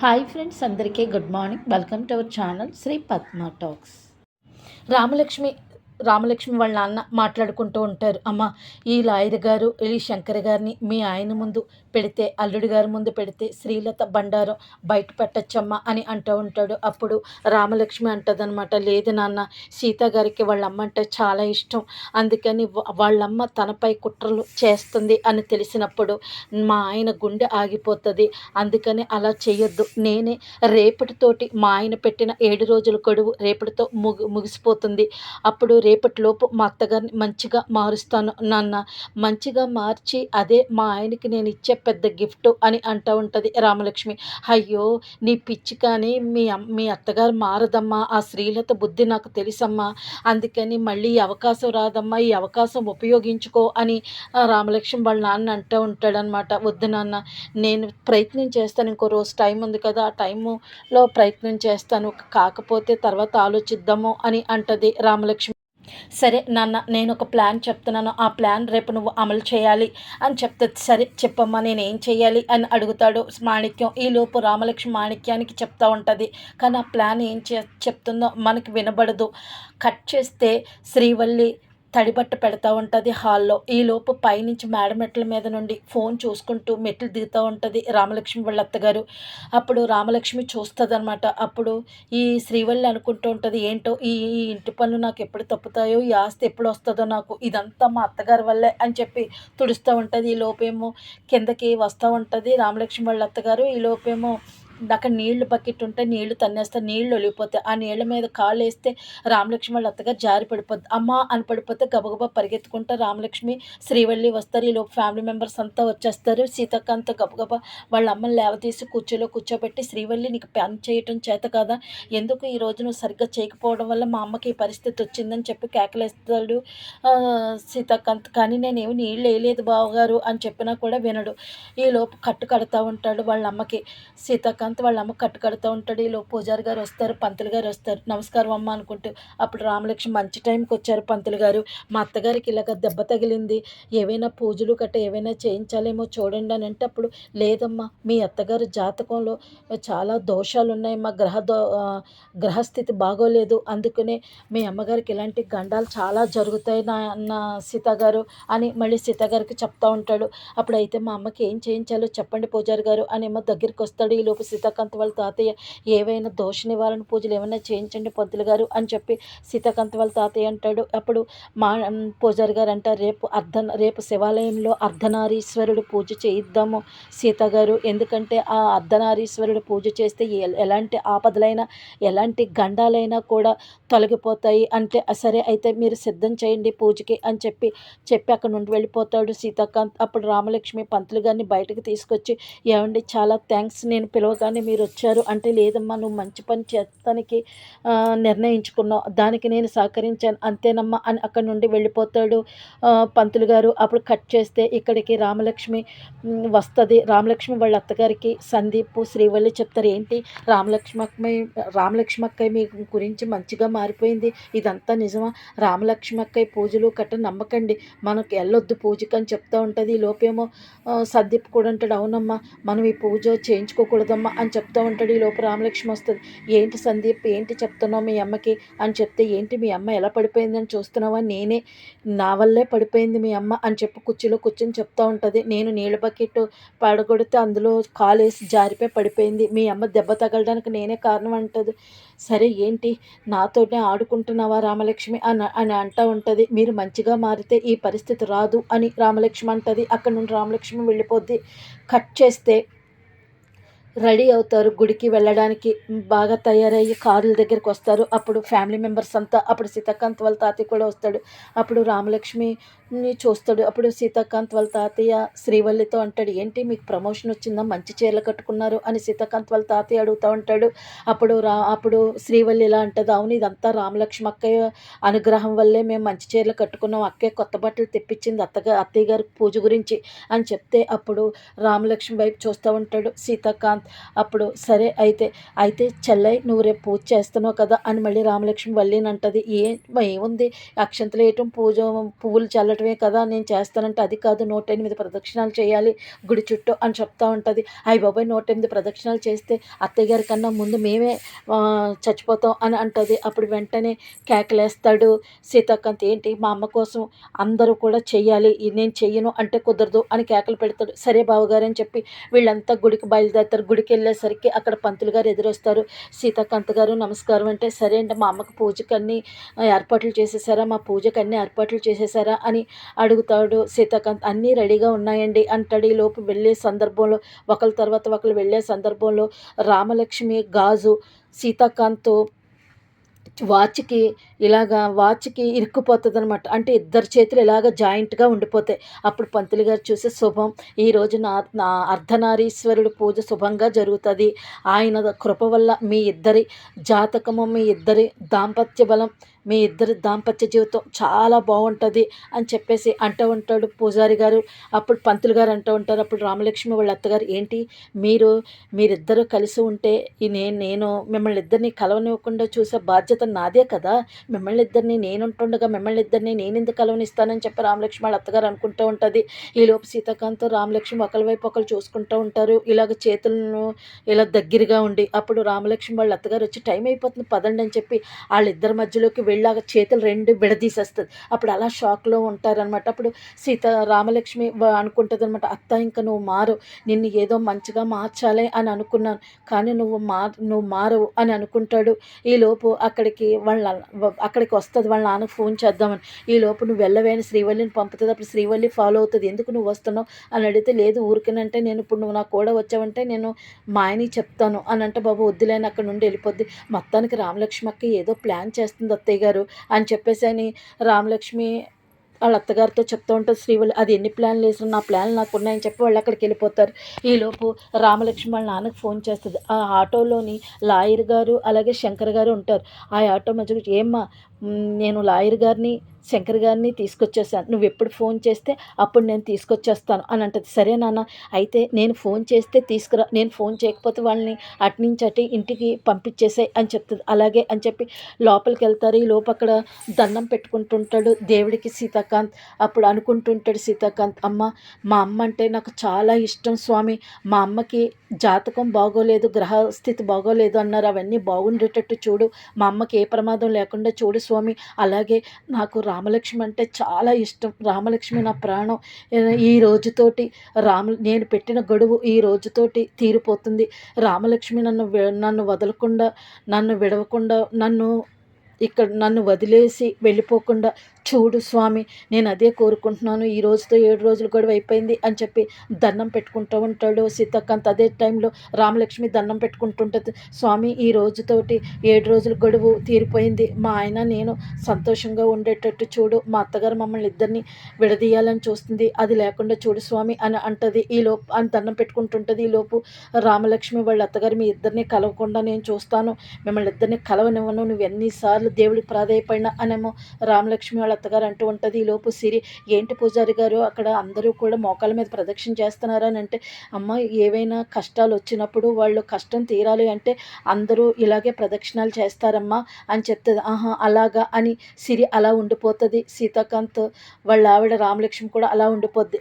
Hi friends అందరికీ good morning. Welcome to our channel Sri Padma talks. Ramalakshmi Ramalakshmi వాళ్ళ నాన్న మాట్లాడుకుంటూ ఉంటారు. అమ్మ ఈ లాయర్ గారు ఈ శంకర్ గారిని మీ ఆయన ముందు పెడితే అల్లుడి గారి ముందు పెడితే శ్రీలత బండారం బయట పెట్టచ్చమ్మా అని అంటూ ఉంటాడు. అప్పుడు రామలక్ష్మి అంటదనమాట లేదు నాన్న సీత గారికి వాళ్ళ అమ్మ అంటే చాలా ఇష్టం. అందుకని వాళ్ళమ్మ తనపై కుట్రలు చేస్తుంది అని తెలిసినప్పుడు మా ఆయన గుండె ఆగిపోతుంది. అందుకని అలా చేయొద్దు నేనే రేపటితోటి మా ఆయన పెట్టిన ఏడు రోజుల గడువు రేపటితో ముగి ముగిసిపోతుంది. అప్పుడు రేపటిలోపు మా అత్తగారిని మంచిగా మారుస్తాను నాన్న. మంచిగా మార్చి అదే మా ఆయనకి నేను ఇచ్చే పెద్ద గిఫ్ట్ అని అంటూ ఉంటుంది రామలక్ష్మి. అయ్యో నీ పిచ్చి కానీ మీ మీ అత్తగారు మారదమ్మా ఆ శ్రీలత బుద్ధి నాకు తెలుసమ్మా. అందుకని మళ్ళీ ఈ అవకాశం రాదమ్మా ఈ అవకాశం ఉపయోగించుకో అని రామలక్ష్మి వాళ్ళ నాన్న అంటూ ఉంటాడనమాట వద్దు నాన్న నేను ప్రయత్నం చేస్తాను ఇంకో రోజు టైం ఉంది కదా ఆ టైములో ప్రయత్నం చేస్తాను. కాకపోతే తర్వాత ఆలోచిద్దాము అని అంటది రామలక్ష్మి. సరే నాన్న నేను ఒక ప్లాన్ చెప్తున్నాను. ఆ ప్లాన్ రేపు నువ్వు అమలు చేయాలి అని చెప్తే సరే చెప్పమ్మా నేను ఏం చేయాలి అని అడుగుతాడు మాణిక్యం. ఈలోపు రామలక్ష్మి మాణిక్యానికి చెప్తా ఉంటుంది. కానీ ఆ ప్లాన్ ఏం చే చెప్తుందో మనకి వినబడదు. కట్ చేస్తే శ్రీవల్లి తడిబట్ట పెడతా ఉంటుంది హాల్లో. ఈలోపు పైనుంచి మేడ మెట్ల మీద నుండి ఫోన్ చూసుకుంటూ మెట్లు దిగుతూ ఉంటుంది రామలక్ష్మి వాళ్ళ అత్తగారు. అప్పుడు రామలక్ష్మి చూస్తుంది అనమాట అప్పుడు ఈ శ్రీవల్లి అనుకుంటూ ఉంటుంది ఏంటో ఈ ఈ ఇంటి పనులు నాకు ఎప్పుడు తప్పుతాయో ఈ ఆస్తి ఎప్పుడు వస్తుందో నాకు ఇదంతా మా అత్తగారి వల్లే అని చెప్పి తుడుస్తూ ఉంటుంది. ఈ లోపేమో కిందకి వస్తూ ఉంటుంది రామలక్ష్మి వాళ్ళ అత్తగారు. ఈ లోపేమో అక్కడ నీళ్ళు బకెట్ ఉంటే నీళ్ళు తన్నేస్తే నీళ్ళు ఒలిగిపోతాయి. ఆ నీళ్ళ మీద కాలు వేస్తే రామలక్ష్మి వాళ్ళ అత్తగారు జారి పడిపోద్ది. అమ్మ అని పడిపోతే గబగబా పరిగెత్తుకుంటా రామలక్ష్మి శ్రీవల్లి వస్తారు. ఈలోపు ఫ్యామిలీ మెంబర్స్ అంతా వచ్చేస్తారు. సీతక్కంత గబగబా వాళ్ళ అమ్మని లేవతీసి కూర్చోలో కూర్చోబెట్టి శ్రీవల్లి నీకు పని చేయటం చేత కాదా? ఎందుకు ఈ రోజు నువ్వు సరిగ్గా చేయకపోవడం వల్ల మా అమ్మకి ఈ పరిస్థితి వచ్చిందని చెప్పి కేకలేస్తాడు ఆ, కానీ నేనేమి నీళ్ళు వేయలేదు బావగారు అని చెప్పినా కూడా వినడు. ఈలోపు కట్టు కడతా ఉంటాడు వాళ్ళ అమ్మకి. సీతాకాంత్ వాళ్ళ అమ్మ కట్టు కడుతూ ఉంటాడు. ఈలో పూజారి గారు వస్తారు పంతులు గారు వస్తారు. నమస్కారం అమ్మ అనుకుంటూ అప్పుడు రామలక్ష్మి మంచి టైంకి వచ్చారు పంతులు గారు. మా అత్తగారికి ఇలాగ దెబ్బ తగిలింది. ఏవైనా పూజలు గట్ట ఏవైనా చేయించాలేమో చూడండి అని అంటే అప్పుడు లేదమ్మా మీ అత్తగారు జాతకంలో చాలా దోషాలు ఉన్నాయి. మా గ్రహ దో గ్రహస్థితి బాగోలేదు. అందుకనే మీ అమ్మగారికి ఇలాంటి గండాలు చాలా జరుగుతాయి నా నా సీత గారు అని మళ్ళీ సీత గారికి చెప్తా ఉంటాడు. అప్పుడు అయితే మా అమ్మకి ఏం చేయించాలో చెప్పండి పూజారి గారు అని ఏమో దగ్గరికి వస్తాడు. ఈ లోపు సీతాకాంత్ వాళ్ళ తాతయ్య ఏవైనా దోష నివారణ పూజలు ఏమైనా చేయించండి పంతులు గారు అని చెప్పి సీతాకాంత్ వాళ్ళ తాతయ్య అంటాడు. అప్పుడు మా పూజారి గారు అంటారు రేపు అర్ధ రేపు శివాలయంలో అర్ధనారీశ్వరుడు పూజ చేయిద్దాము సీత గారు. ఎందుకంటే ఆ అర్ధనారీశ్వరుడు పూజ చేస్తే ఎలాంటి ఆపదలైనా ఎలాంటి గండాలైనా కూడా తొలగిపోతాయి. అంటే సరే అయితే మీరు సిద్ధం చేయండి పూజకి అని చెప్పి చెప్పి అక్కడ నుండి వెళ్ళిపోతాడు సీతాకాంత్. అప్పుడు రామలక్ష్మి పంతులు గారిని బయటకు తీసుకొచ్చి ఏమండి చాలా థ్యాంక్స్ నేను కానీ మీరు వచ్చారు అంటే లేదమ్మా నువ్వు మంచి పని చేస్తానికి నిర్ణయించుకున్నావు. దానికి నేను సహకరించాను. అంతేనమ్మా అని అక్కడ నుండి వెళ్ళిపోతాడు పంతులు గారు. అప్పుడు కట్ చేస్తే ఇక్కడికి రామలక్ష్మి వస్తుంది. రామలక్ష్మి వాళ్ళ అత్తగారికి సందీప్ శ్రీవల్లి చెప్తారు ఏంటి రామలక్ష్మి అక్కయ్య రామలక్ష్మి అక్కయ్య మీ గురించి మంచిగా మారిపోయింది. ఇదంతా నిజమా? రామలక్ష్మి అక్కయ్య పూజలు కట్ట నమ్మకండి. మనకు వెళ్ళొద్దు పూజకి అని చెప్తా ఉంటుంది. ఈ లోపేమో సందీప్ కూడా అంటాడు అవునమ్మా మనం ఈ పూజ చేయించుకోకూడదమ్మా. అని చెప్తూ ఉంటాడు. ఈ లోపు రామలక్ష్మి వస్తుంది. ఏంటి సందీప్? ఏంటి చెప్తున్నావు మీ అమ్మకి? అని చెప్తే ఏంటి మీ అమ్మ ఎలా పడిపోయిందని చూస్తున్నావా? నేనే నా వల్లే పడిపోయింది మీ అమ్మ అని చెప్పి కుర్చీలో కూర్చొని చెప్తూ ఉంటుంది. నేను నీళ్ళ బకెట్ పడగొడితే అందులో కాలేసి జారిపోయి పడిపోయింది. మీ అమ్మ దెబ్బ తగలడానికి నేనే కారణం అంటది. సరే ఏంటి? నాతోనే ఆడుకుంటున్నావా రామలక్ష్మి? అని అని అంటూ ఉంటుంది. మీరు మంచిగా మారితే ఈ పరిస్థితి రాదు అని రామలక్ష్మి అంటది. అక్కడ నుండి రామలక్ష్మి వెళ్ళిపోద్ది. కట్ చేస్తే రెడీ అవుతారు. గుడికి వెళ్ళడానికి బాగా తయారయ్యి కారుల దగ్గరికి వస్తారు. అప్పుడు ఫ్యామిలీ మెంబర్స్ అంతా అప్పుడు సీతాకాంత్ వాళ్ళ తాతయ్య కూడా వస్తాడు. అప్పుడు రామలక్ష్మిని చూస్తాడు. అప్పుడు సీతాకాంత్ వాళ్ళ తాతయ్య శ్రీవల్లితో అంటాడు ఏంటి మీకు ప్రమోషన్ వచ్చిందా? మంచి చీరలు కట్టుకున్నారు అని సీతాకాంత్ వాళ్ళ తాతయ్య అడుగుతూ ఉంటాడు. అప్పుడు రా అప్పుడు శ్రీవల్లి ఇలా అంటది అవును ఇదంతా రామలక్ష్మి అక్కయ్య అనుగ్రహం వల్లే మేము మంచి చీరలు కట్టుకున్నాం. అక్కయ్య కొత్త బట్టలు తెప్పించింది అత్తగా అత్తయ్య గారి పూజ గురించి అని చెప్తే అప్పుడు రామలక్ష్మి వైపు చూస్తూ ఉంటాడు. సీతాకాంత్ సీతాకాంత్ అప్పుడు సరే అయితే అయితే చెల్లై నువ్వు రేపు పూజ చేస్తున్నావు కదా అని మళ్ళీ రామలక్ష్మి వల్లినంటది. ఏ ఏముంది? అక్షంతలు వేయటం పూజ పువ్వులు చల్లటమే కదా నేను చేస్తానంటే అది కాదు నూట ఎనిమిది ప్రదక్షిణాలు చేయాలి గుడి చుట్టూ అని చెప్తా ఉంటుంది. అయ్యి బాబాయ్ నూట ఎనిమిది ప్రదక్షిణాలు చేస్తే అత్తయ్య గారి కన్నా ముందు మేమే చచ్చిపోతాం అని అంటుంది. అప్పుడు వెంటనే కేకలేస్తాడు సీతాకాంత్. ఏంటి మా అమ్మ కోసం అందరూ కూడా చెయ్యాలి నేను చెయ్యను అంటే కుదరదు అని కేకలు పెడతాడు. సరే బావగారు అని చెప్పి వీళ్ళంతా గుడికి బయలుదేరుతారు. గుడికి వెళ్ళేసరికి అక్కడ పంతులు గారు ఎదురొస్తారు. సీతాకాంత్ గారు నమస్కారం అంటే సరే అంటే మా అమ్మకు పూజకు అన్ని ఏర్పాట్లు చేసేసారా? మా పూజకు అన్ని ఏర్పాట్లు చేసేసారా? అని అడుగుతాడు సీతాకాంత్. అన్నీ రెడీగా ఉన్నాయండి అంటాడు. లోపు వెళ్ళే సందర్భంలో ఒకరి తర్వాత ఒకరు వెళ్ళే సందర్భంలో రామలక్ష్మి గాజు సీతాకాంత్ వాచ్కి ఇలాగా వాచ్కి ఇరుక్కుపోతుంది అనమాట అంటే ఇద్దరు చేతులు ఇలాగ జాయింట్గా ఉండిపోతాయి. అప్పుడు పంతులు గారు చూసే శుభం ఈరోజు నా నా అర్ధనారీశ్వరుడు పూజ శుభంగా జరుగుతుంది. ఆయన కృప వల్ల మీ ఇద్దరి జాతకము మీ ఇద్దరి దాంపత్య బలం మీ ఇద్దరి దాంపత్య జీవితం చాలా బాగుంటుంది అని చెప్పేసి అంటూ ఉంటాడు పూజారి గారు. అప్పుడు పంతులు గారు అంటూ ఉంటారు అప్పుడు రామలక్ష్మి వాళ్ళ అత్తగారు ఏంటి మీరు మీరిద్దరూ కలిసి ఉంటే నేను నేను మిమ్మల్ని ఇద్దరిని కలవనివ్వకుండా చూసే బాధ్యత నాదే కదా? మిమ్మల్ని ఇద్దరిని నేనుంటుండగా మిమ్మల్ని ఇద్దరిని నేను ఎందుకు కలవనిస్తానని చెప్పి రామలక్ష్మి వాళ్ళ అత్తగారు అనుకుంటూ ఉంటుంది. ఈలోపు సీతాకాంత్ రామలక్ష్మి ఒకరి వైపు ఒకరు చూసుకుంటూ ఉంటారు. ఇలాగ చేతులను ఇలా దగ్గరగా ఉండి అప్పుడు రామలక్ష్మి వాళ్ళ అత్తగారు వచ్చి టైం అయిపోతుంది పదండి అని చెప్పి వాళ్ళిద్దరి మధ్యలోకి వెళ్ళాక చేతులు రెండు విడదీసేస్తుంది. అప్పుడు అలా షాక్లో ఉంటారనమాట అప్పుడు సీత రామలక్ష్మి అనుకుంటుంది అనమాట అత్త ఇంకా నువ్వు మారు. నిన్ను ఏదో మంచిగా మార్చాలి అని అనుకున్నాను. కానీ నువ్వు మా నువ్వు మారవు అని అనుకుంటాడు. ఈలోపు అక్కడికి వాళ్ళ అక్కడికి వస్తుంది వాళ్ళ నాన్నకు ఫోన్ చేద్దామని. ఈ లోపు నువ్వు వెళ్ళవేని శ్రీవల్లిని పంపుతుంది. అప్పుడు శ్రీవల్లి ఫాలో అవుతుంది. ఎందుకు నువ్వు వస్తున్నావు? అని అడిగితే లేదు ఊరికనంటే నేను ఇప్పుడు నువ్వు నా కూడా వచ్చావంటే నేను మా ఆయనకి చెప్తాను. అని అంటే బాబు వద్దులేని అక్కడ నుండి వెళ్ళిపోద్ది. మొత్తానికి రామలక్ష్మి అక్క ఏదో ప్లాన్ చేస్తుంది అత్తయ్య గారు. అని చెప్పేసి అని రామలక్ష్మి వాళ్ళ అత్తగారితో చెప్తూ ఉంటారు శ్రీవల్లి అది ఎన్ని ప్లాన్లు వేసినా నా ప్లాన్లు నాకు ఉన్నాయని చెప్పి వాళ్ళు అక్కడికి వెళ్ళిపోతారు. ఈలోపు రామలక్ష్మి వాళ్ళ నాన్నకు ఫోన్ చేస్తుంది. ఆ ఆటోలోని లాయర్ గారు అలాగే శంకర్ గారు ఉంటారు. ఆ ఆటో మధ్య ఏమ్మా నేను లాయర్ గారిని శంకర్ గారిని తీసుకొచ్చేసాను. నువ్వు ఎప్పుడు ఫోన్ చేస్తే అప్పుడు నేను తీసుకొచ్చేస్తాను అని అంటది సరే నాన్న అయితే నేను ఫోన్ చేస్తే తీసుకురా. నేను ఫోన్ చేయకపోతే వాళ్ళని అటు నుంచి అటు ఇంటికి పంపించేసాయి అని చెప్తుంది. అలాగే అని చెప్పి లోపలికి వెళ్తారు. ఈ లోపు అక్కడ దండం పెట్టుకుంటుంటాడు దేవుడికి సీతాకాంత్. అప్పుడు అనుకుంటుంటాడు సీతాకాంత్ అమ్మ మా అమ్మ అంటే నాకు చాలా ఇష్టం స్వామి. మా అమ్మకి జాతకం బాగోలేదు గ్రహస్థితి బాగోలేదు అన్నారు. అవన్నీ బాగుండేటట్టు చూడు. మా అమ్మకి ఏ ప్రమాదం లేకుండా చూడు స్వామి. అలాగే నాకు రామలక్ష్మి అంటే చాలా ఇష్టం. రామలక్ష్మి నా ప్రాణం. ఈ రోజుతోటి రామ నేను పెట్టిన గడువు ఈ రోజుతోటి తీరిపోతుంది. రామలక్ష్మి నన్ను నన్ను వదలకుండా నన్ను విడవకుండా నన్ను ఇక్కడ నన్ను వదిలేసి వెళ్ళిపోకుండా చూడు స్వామి నేను అదే కోరుకుంటున్నాను. ఈ రోజుతో ఏడు రోజులు గొడవ అయిపోయింది అని చెప్పి దండం పెట్టుకుంటూ ఉంటాడు సీతక్కంత అదే టైంలో రామలక్ష్మి దండం పెట్టుకుంటుంటుంది. స్వామి ఈ రోజుతోటి ఏడు రోజులు గడువు తీరిపోయింది. మా ఆయన నేను సంతోషంగా ఉండేటట్టు చూడు మా అత్తగారు మమ్మల్ని ఇద్దరిని విడదీయాలని చూస్తుంది. అది లేకుండా చూడు స్వామి అని అంటది. ఈ లోపు అని దండం పెట్టుకుంటుంటుంది. ఈ లోపు రామలక్ష్మి వాళ్ళ అత్తగారు మీ ఇద్దరిని కలవకుండా నేను చూస్తాను. మిమ్మల్ని ఇద్దరిని కలవనివ్వను. నువ్వు ఎన్నిసార్లు దేవుడికి ప్రాధాయపడినా అనేమో రామలక్ష్మి వాళ్ళ అత్తగారు అంటూ ఉంటుంది లోపు సిరి. ఏంటి పూజారి గారు? అక్కడ అందరూ కూడా మోకాల మీద ప్రదక్షిణ చేస్తున్నారా అని అంటే అమ్మ ఏవైనా కష్టాలు వచ్చినప్పుడు వాళ్ళు కష్టం తీరాలి అంటే అందరూ ఇలాగే ప్రదక్షిణాలు చేస్తారమ్మా అని చెప్తుంది. ఆహా అలాగా అని సిరి అలా ఉండిపోతుంది. సీతాకాంత్ వాళ్ళ ఆవిడ రామలక్ష్మి కూడా అలా ఉండిపోద్ది.